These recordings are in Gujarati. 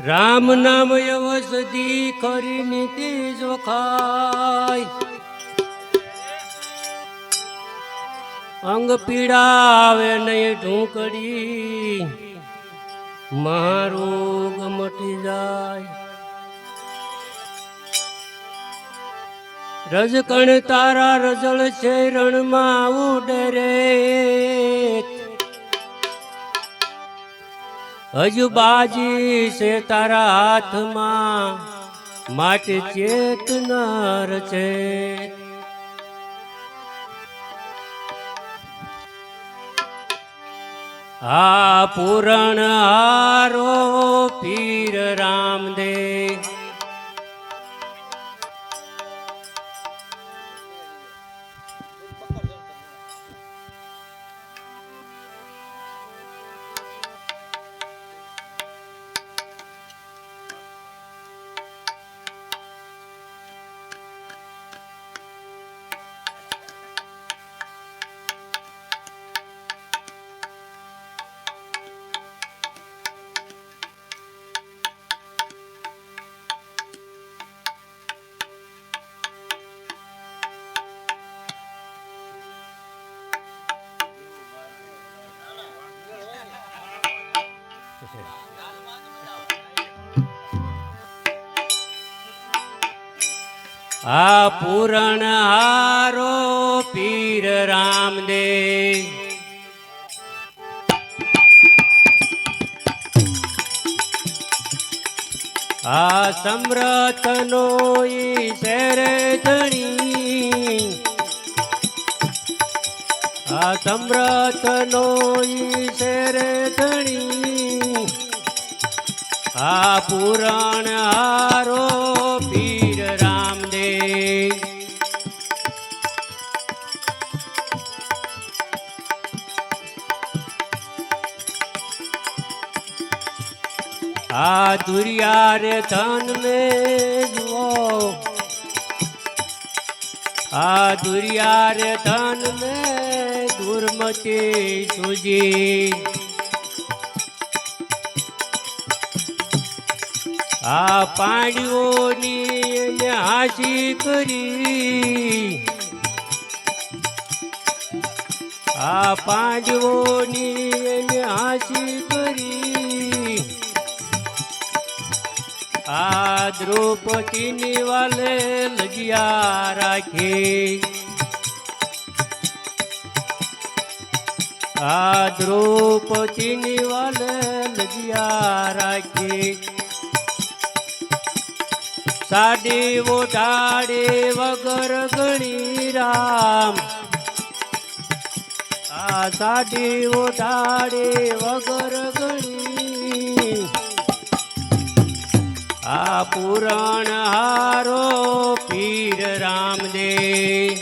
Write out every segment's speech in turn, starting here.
રામ નામ યવસદી કરી નીતિ જોખાય અંગ પીડાવે નહીં ઢૂંકડી મારોગ મટી જાય રજકણ તારા રજળ છે રણમાં ઉડે રે. હજુ બાજી છે તારા હાથમાં, માટે ચેતનાર છે. આ પૂરણ હારો પીર રામદેવ. આ પૂરણ હારો પીર રામદેવ. આ સમરથ નો ધણી. આ સમરથ નો ધણી. આ પુરાણ હારો આ દુરિયા રે ધન મે જુઓ. આ દુરિયા રે ધન મે દુર્મતી સુજી. આ પાણીઓની હાસી કરી. આ પાંડવોની હાસી કરી. આ દ્રૌપદીની વાલે લજિયા રાખી. આ દ્રૌપદીની વાલે લજિયા રાખી. સાડી ઓઢાડે વગર ગણી રામ. આ સાડી ઓઢાડે વગર ગણી આ પુરાણ હારો પીર રામદેવ.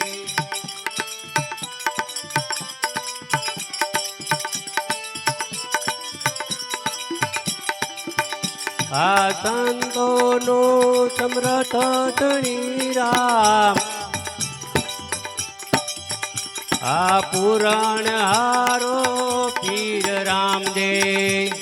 આ સંતોનો સમરથ ધણી રામ. આ પુરાણ હારો પીર રામદેવ.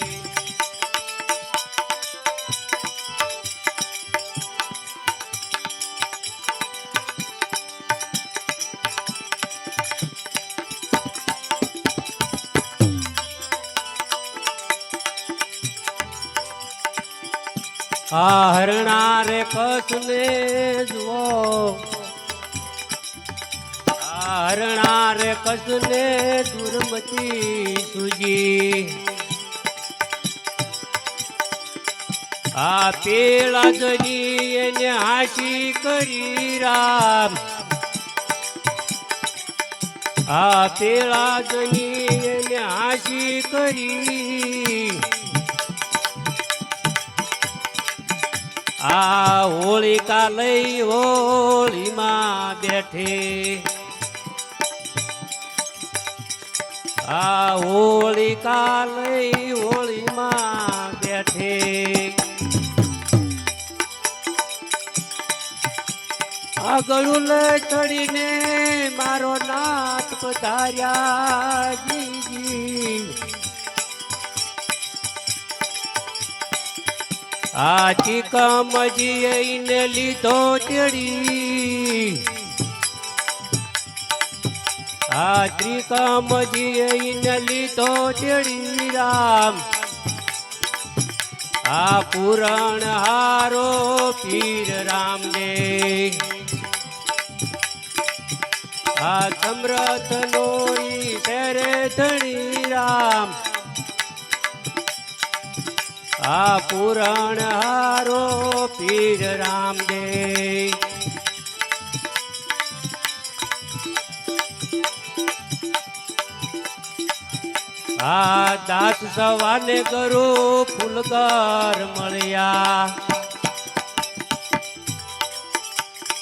આ હરણા રે કસને જુઓ. આ હરણા રે કસને દુર્મતી સુજી. આ પેલા જની એને હાસી કરી રામ. આ પેલા જની એને હાસી કરી આ હોળિકા લઈ હોળીમાં બેઠે. આ હોળિકા લઈ હોળીમાં બેઠે. આ ગળું લઈ ચડીને મારો નાથ પધાર્યા જીજી. આથી કમજી એને લીધો ચડી. આ ત્રિકમજી એને લીધો ચડી રામ. આ પુરાણ હારો પીર રામદેવ આ સમરથ નો ઈ શેરે ધણી રામ. આ પુરાણ હારો પીર રામદેવ. આ દાસ સવાને કરો ફૂલકર મળ્યા.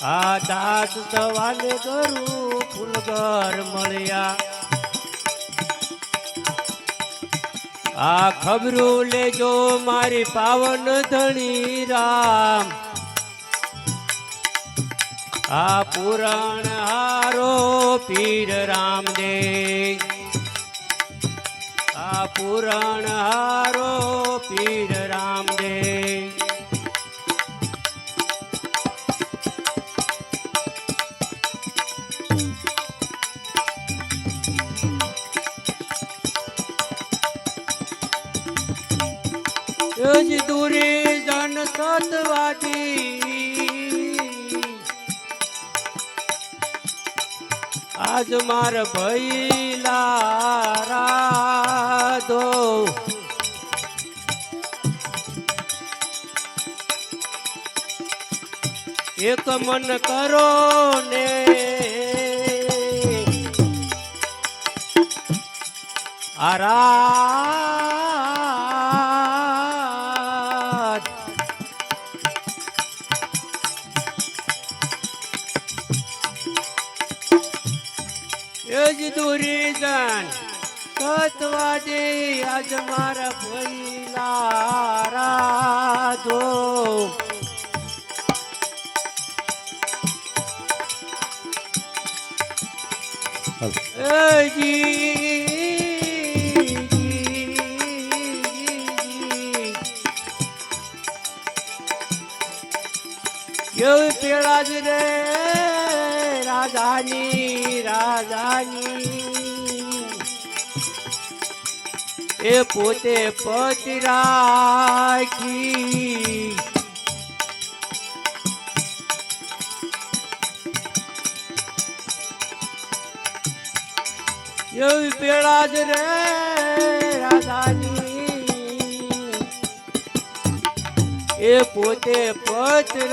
આ દાસ સવાને કરું ફૂલકર મળ્યા. આ ખબરું લેજો મારી પાવન ધણી રામ. આ પુરાણ હારો પીર રામદેવ. આ પુરાણ હારો પીર રામદેવ. જન સતવાદી આજ માર ભૈલા રાધો એક મન કરો ને. આરાધ સતવાદી આજ મારા ભૈલા રાધો પેલા જ રે રાધાની રાધાની એ પોતે પતિ રાખી. એવી પેલા જ રે રાધાની એ પોતે પચરાખી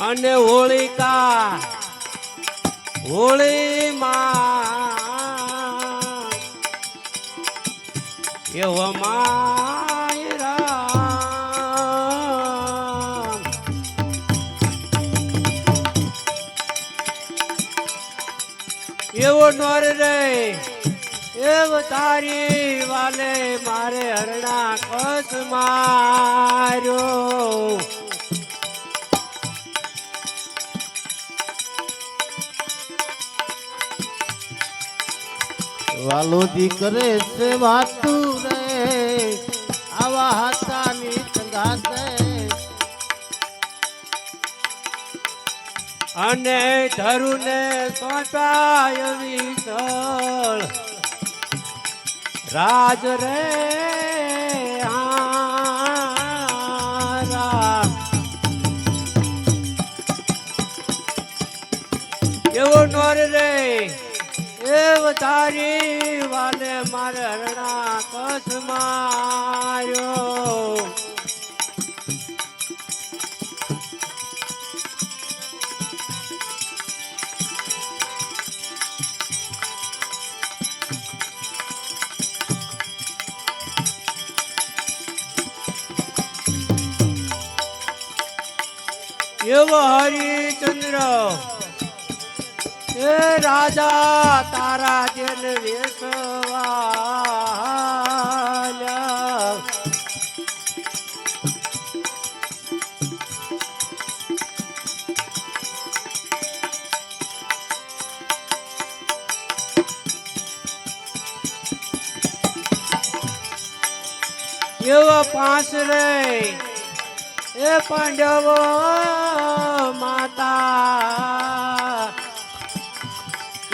અને હોળિકા હોળીમાં એવો માય એવો નોર રે એવ તારી વાલે મારે હરણા કસ માર્યો. વાલો દીકરે છે વાતું રે આવા હાથાની સંગાતે અને ધરુને સોંપાય વિસળ રાજ રે હારા. તારી વાલે મારે હરણા કસ માર્યો. એવો હરિચંદ્ર એ રાજા તારા જેન વેસવા એવો પાંચ રે. એ પાંડવો માતા.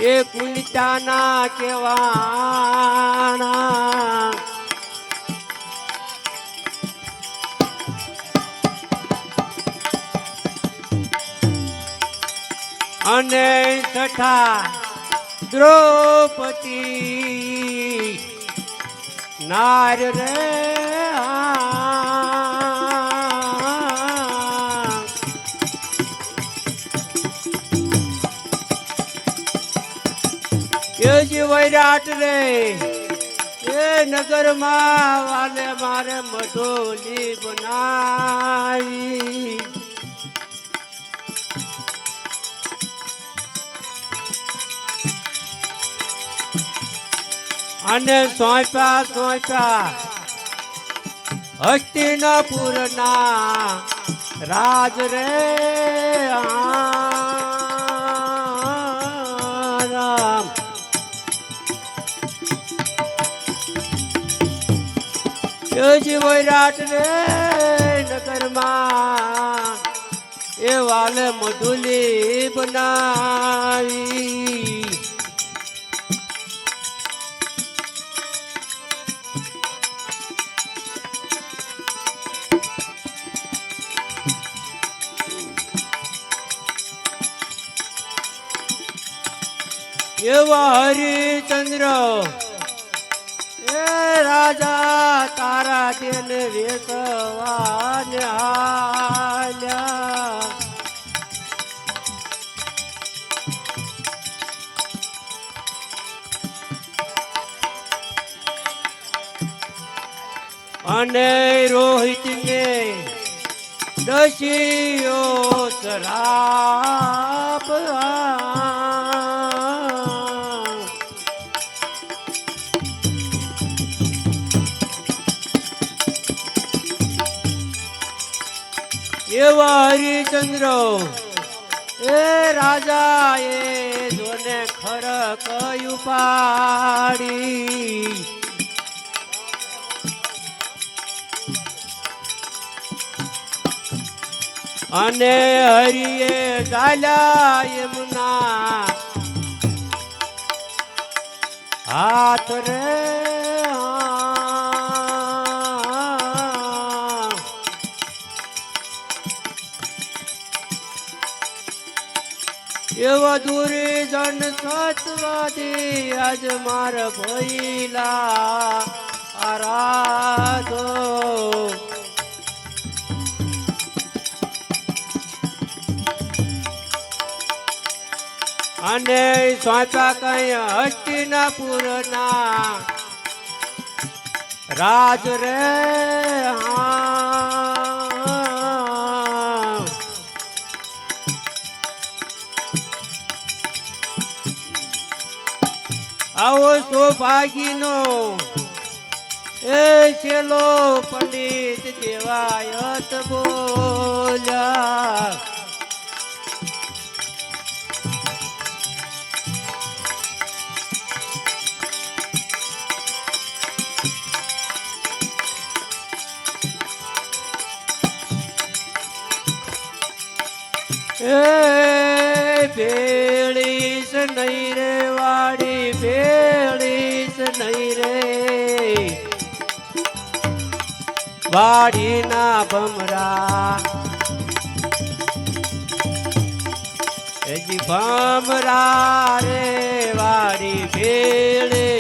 એ કુલિતાના કેવાના. અને તથા દ્રૌપદી નાર રે વૈરાટ રે. એ નગરમાં વાલે મારે મઢોલી બનાવી અને સોંપ્યા સોંપ્યા હસ્તિનાપુર ના રાજ રે. આ યોજી વૈરાટ રે નગરમાં એ વાલે મધુલી બનાવી. એવા હરિચંદ્ર એ રાજા તારા દિલ વેસવાન હાલ્યા અને રોહિત ને દશીઓ શરાપ. એવા હરિચંદ્ર એ રાજા એ જોને ખર કયું પાડી અને હરિએ ગાલ્યા એમના હાથ રે એવા દૂરી જન સતવાદી આજ માર ભૈલા આરાધો. અને સ્વાતા કઈ હસ્તિનાપુર ના રાજ રે હા. આવો સૌભાગીનો એ છેલો પંડિત દેવાયત બોલ્યા. વાડીના ભમરા. એજી ભમરા રે વાડી ભેળે